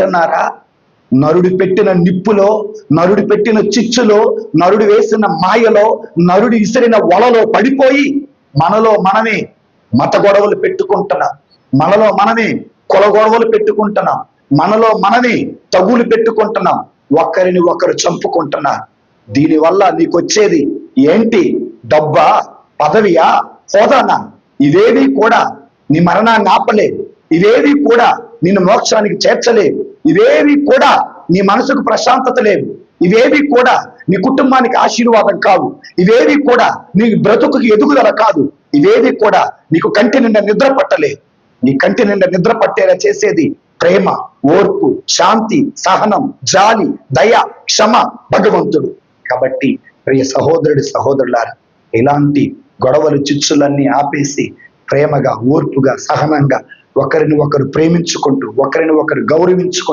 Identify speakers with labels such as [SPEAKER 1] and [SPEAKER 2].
[SPEAKER 1] వింటున్నారా నరుడు పెట్టిన నిప్పులో నరుడు పెట్టిన చిచ్చులో నరుడు వేసిన మాయలో నరుడు ఇసిరిన వలలో పడిపోయి మనలో మనమే మత గొడవలు పెట్టుకుంటున్నాం. మనలో మనమే కుల గొడవలు పెట్టుకుంటున్నాం. మనలో మనమే తగులు పెట్టుకుంటున్నాం. ఒకరిని ఒకరు చంపుకుంటున్నారు దీనివల్ల నీకు వచ్చేది ఏంటి? డబ్బా? పదవియా? హోదానా? ఇవేవి కూడా నీ మరణాన్ని ఆపలేవు. ఇవేవి కూడా నిన్ను మోక్షానికి చేర్చలేవు. ఇవేవి కూడా నీ మనసుకు ప్రశాంతత లేవు. ఇవేవి కూడా నీ కుటుంబానికి ఆశీర్వాదం కావు. ఇవేవి కూడా నీ బ్రతుకుకి ఎదుగుదల కాదు. ఇవేవి కూడా నీకు కంటి నిండా నిద్ర పట్టలేదు నీ కంటి నిండా నిద్ర పట్టేలా చేసేది ప్రేమ ఓర్పు శాంతి సహనం జాలి దయ క్షమ భగవంతుడు. కాబట్టి ప్రియ సహోదరుడి సహోదరులారా ఇలాంటి గొడవలు చిచ్చులన్నీ ఆపేసి ప్రేమగా ఓర్పుగా సహనంగా ఒకరిని ఒకరు ప్రేమించుకుంటూ ఒకరిని ఒకరు గౌరవించుకుంటూ